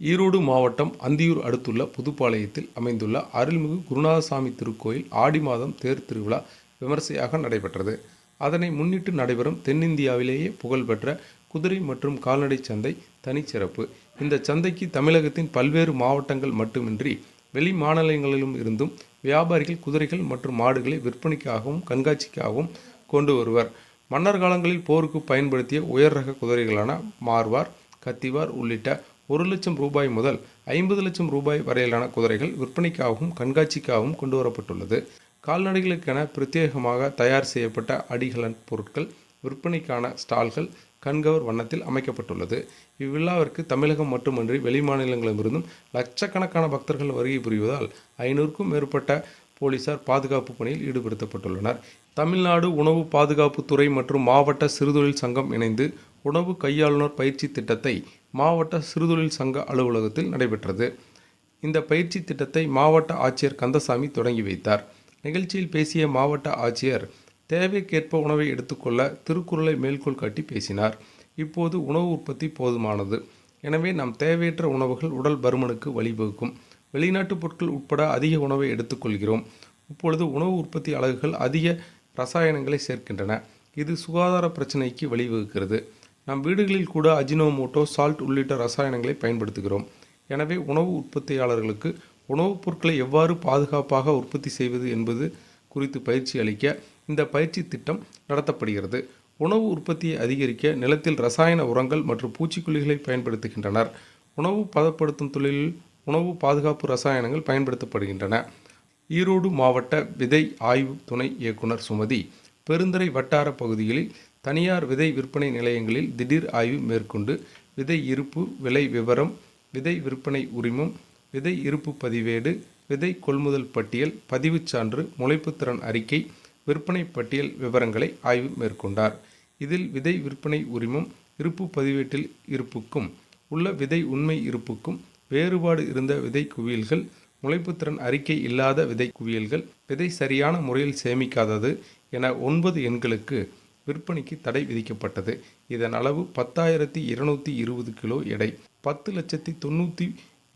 ஈரோடு மாவட்டம் அந்தியூர் அடுத்துள்ள புதுப்பாளையத்தில் அமைந்துள்ள அருள்மிகு குருநாதசாமி திருக்கோயில் ஆடி மாதம் தேர் திருவிழா விமர்சையாக நடைபெற்றது. அதனை முன்னிட்டு நடைபெறும் தென்னிந்தியாவிலேயே புகழ்பெற்ற குதிரை மற்றும் கால்நடை சந்தை தனிச்சிறப்பு. இந்த சந்தைக்கு தமிழகத்தின் பல்வேறு மாவட்டங்கள் மட்டுமின்றி வெளி மாநிலங்களிலும் இருந்தும் வியாபாரிகள் குதிரைகள் மற்றும் மாடுகளை விற்பனைக்காகவும் கண்காட்சிக்காகவும் கொண்டு வருவர். மன்னர் காலங்களில் போருக்கு பயன்படுத்திய உயர் ரக குதிரைகளான மார்வார் கத்திவார் உள்ளிட்ட ஒரு லட்சம் ரூபாய் முதல் ஐம்பது லட்சம் ரூபாய் வரையிலான குதிரைகள் விற்பனைக்காகவும் கண்காட்சிக்காகவும் கொண்டு வரப்பட்டுள்ளது. கால்நடைகளுக்கென பிரத்யேகமாக தயார் செய்யப்பட்ட அடிகளன் பொருட்கள் விற்பனைக்கான ஸ்டால்கள் கண்கவர் வண்ணத்தில் அமைக்கப்பட்டுள்ளது. இவ்விழாவிற்கு தமிழகம் மட்டுமன்றி வெளிமாநிலங்களிலிருந்தும் லட்சக்கணக்கான பக்தர்கள் வருகை புரிவதால் ஐநூறுக்கும் மேற்பட்ட போலீசார் பாதுகாப்பு பணியில் ஈடுபடுத்தப்பட்டுள்ளனர். தமிழ்நாடு உணவு பாதுகாப்புத்துறை மற்றும் மாவட்ட சிறுதொழில் சங்கம் இணைந்து உணவு கையாளுநர் பயிற்சி திட்டத்தை மாவட்ட சிறுதொழில் சங்க அலுவலகத்தில் நடைபெற்றது. இந்த பயிற்சி திட்டத்தை மாவட்ட ஆட்சியர் கந்தசாமி தொடங்கி வைத்தார். நிகழ்ச்சியில் பேசிய மாவட்ட ஆட்சியர் தேவைக்கேற்ப உணவை எடுத்துக்கொள்ள திருக்குறளை மேற்கோள் காட்டி பேசினார். இப்போது உணவு உற்பத்தி போதுமானது. எனவே நம் தேவையற்ற உணவுகள் உடல் பருமனுக்கு வழிவகுக்கும். வெளிநாட்டு பொருட்கள் உட்பட அதிக உணவை எடுத்துக்கொள்கிறோம். இப்பொழுது உணவு உற்பத்தி அலகுகள் அதிக ரசாயனங்களை சேர்க்கின்றன. இது சுகாதார பிரச்சனைக்கு வழிவகுக்கிறது. நம் வீடுகளில் கூட அஜினோமோட்டோ சால்ட் உள்ளிட்ட ரசாயனங்களை பயன்படுத்துகிறோம். எனவே உணவு உற்பத்தியாளர்களுக்கு உணவுப் பொருட்களை எவ்வாறு பாதுகாப்பாக உற்பத்தி செய்வது என்பது குறித்து பயிற்சி அளிக்க இந்த பயிற்சி திட்டம் நடத்தப்படுகிறது. உணவு உற்பத்தியை அதிகரிக்க நிலத்தில் ரசாயன உரங்கள் மற்றும் பூச்சிக்கொல்லிகளை பயன்படுத்துகின்றனர். உணவு பதப்படுத்தும் தொழிலில் உணவு பாதுகாப்பு ரசாயனங்கள் பயன்படுத்தப்படுகின்றன. ஈரோடு மாவட்ட விதை ஆய்வு துணை இயக்குனர் சுமதி பெருந்துறை வட்டார பகுதிகளில் தனியார் விதை விற்பனை நிலையங்களில் திடீர் ஆய்வு மேற்கொண்டு விதை இருப்பு விலை விவரம் விதை விற்பனை உரிமம் விதை இருப்பு பதிவேடு விதை கொள்முதல் பட்டியல் பதிவுச் சான்று முளைப்புத்திறன் அறிக்கை விற்பனை பட்டியல் விவரங்களை ஆய்வு மேற்கொண்டார். இதில் விதை விற்பனை உரிமம் இருப்பு பதிவேட்டில் இருப்புக்கும் உள்ள விதை உண்மை இருப்புக்கும் வேறுபாடு இருந்த விதை குவியல்கள் முளைப்புத்திறன் அறிக்கை இல்லாத விதை குவியல்கள் விதை சரியான முறையில் சேமிக்காதது என ஒன்பது எண்களுக்கு விற்பனைக்கு தடை விதிக்கப்பட்டது. இதன் அளவு பத்தாயிரத்தி இருநூத்தி இருபது கிலோ எடை. பத்து லட்சத்தி தொண்ணூற்றி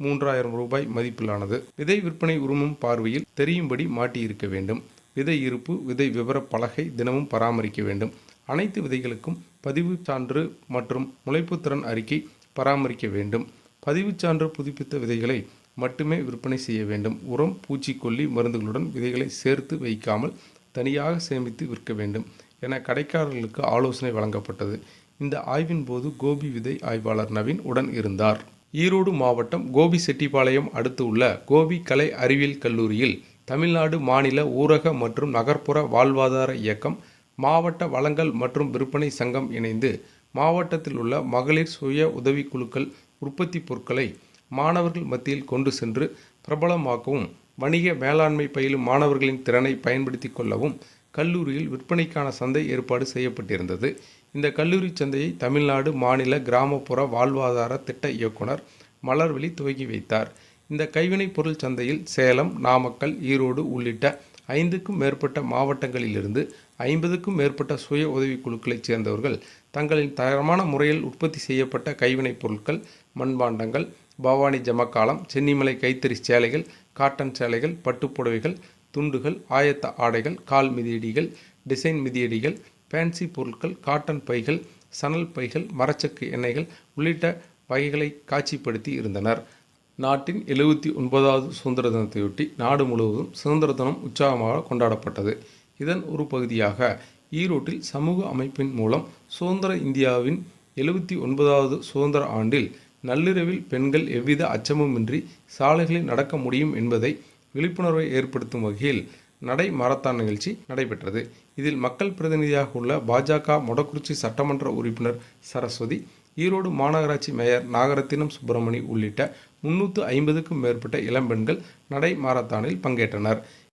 மூன்றாயிரம் ரூபாய் மதிப்பிலானது. விதை விற்பனை உரிமம் பார்வையில் தெரியும்படி மாட்டியிருக்க வேண்டும். விதை இருப்பு விதை விவர பலகை தினமும் பராமரிக்க வேண்டும். அனைத்து விதைகளுக்கும் பதிவு சான்று மற்றும் முளைப்புத்திறன் அறிக்கை பராமரிக்க வேண்டும். பதிவுச் சான்று புதுப்பித்த விதைகளை மட்டுமே விற்பனை செய்ய வேண்டும். உரம் பூச்சிக்கொல்லி மருந்துகளுடன் விதைகளை சேர்த்து வைக்காமல் தனியாக சேமித்து விற்க வேண்டும் என கடைக்காரர்களுக்கு ஆலோசனை வழங்கப்பட்டது. இந்த ஆய்வின் போது கோபி விதை ஆய்வாளர் நவீன் உடன் இருந்தார். ஈரோடு மாவட்டம் கோபி செட்டிப்பாளையம் அடுத்து உள்ள கோபி கலை அறிவியல் கல்லூரியில் தமிழ்நாடு மாநில ஊரக மற்றும் நகர்ப்புற வாழ்வாதார இயக்கம் மாவட்ட வளங்கள் மற்றும் விற்பனை சங்கம் இணைந்து மாவட்டத்தில் உள்ள மகளிர் சுய உதவிக்குழுக்கள் உற்பத்தி பொருட்களை மாணவர்கள் மத்தியில் கொண்டு சென்று பிரபலமாக்கவும் வணிக மேலாண்மை பயிலும் மாணவர்களின் திறனை பயன்படுத்தி கொள்ளவும் கல்லூரியில் விற்பனைக்கான சந்தை ஏற்பாடு செய்யப்பட்டிருந்தது. இந்த கல்லூரி சந்தையை தமிழ்நாடு மாநில கிராமப்புற வாழ்வாதார திட்ட இயக்குனர் மலர்வெளி துவக்கி வைத்தார். இந்த கைவினைப் பொருள் சந்தையில் சேலம் நாமக்கல் ஈரோடு உள்ளிட்ட ஐந்துக்கும் மேற்பட்ட மாவட்டங்களிலிருந்து ஐம்பதுக்கும் மேற்பட்ட சுய உதவிக்குழுக்களைச் சேர்ந்தவர்கள் தங்களின் தரமான முறையில் உற்பத்தி செய்யப்பட்ட கைவினைப் பொருட்கள் மண்பாண்டங்கள் பவானி ஜமக்காலம் சென்னிமலை கைத்தறி சேலைகள் காட்டன் சேலைகள் பட்டுப்புடவைகள் துண்டுகள் ஆயத்த ஆடைகள் கால் மிதியடிகள் டிசைன் மிதியடிகள் ஃபேன்சி பொருட்கள் காட்டன் பைகள் சணல் பைகள் மரச்சக்கு எண்ணெய்கள் உள்ளிட்ட வகைகளை காட்சிப்படுத்தி இருந்தனர். நாட்டின் எழுபத்தி ஒன்பதாவது சுதந்திர தினத்தையொட்டி நாடு முழுவதும் சுதந்திர தினம் உற்சாகமாக கொண்டாடப்பட்டது. இதன் ஒரு பகுதியாக ஈரோட்டில் சமூக அமைப்பின் மூலம் சுதந்திர இந்தியாவின் எழுபத்தி ஒன்பதாவது சுதந்திர ஆண்டில் நள்ளிரவில் பெண்கள் எவ்வித அச்சமுமின்றி சாலைகளில் நடக்க முடியும் என்பதை விழிப்புணர்வை ஏற்படுத்தும் வகையில் நடை மாரத்தான் நிகழ்ச்சி நடைபெற்றது. இதில் மக்கள் பிரதிநிதியாக உள்ள பாஜக மொடக்குறிச்சி சட்டமன்ற உறுப்பினர் சரஸ்வதி ஈரோடு மாநகராட்சி மேயர் நாகரத்தினம் சுப்பிரமணி உள்ளிட்ட முன்னூற்று ஐம்பதுக்கும் மேற்பட்ட இளம்பெண்கள் நடை மாரத்தானில் பங்கேற்றனர்.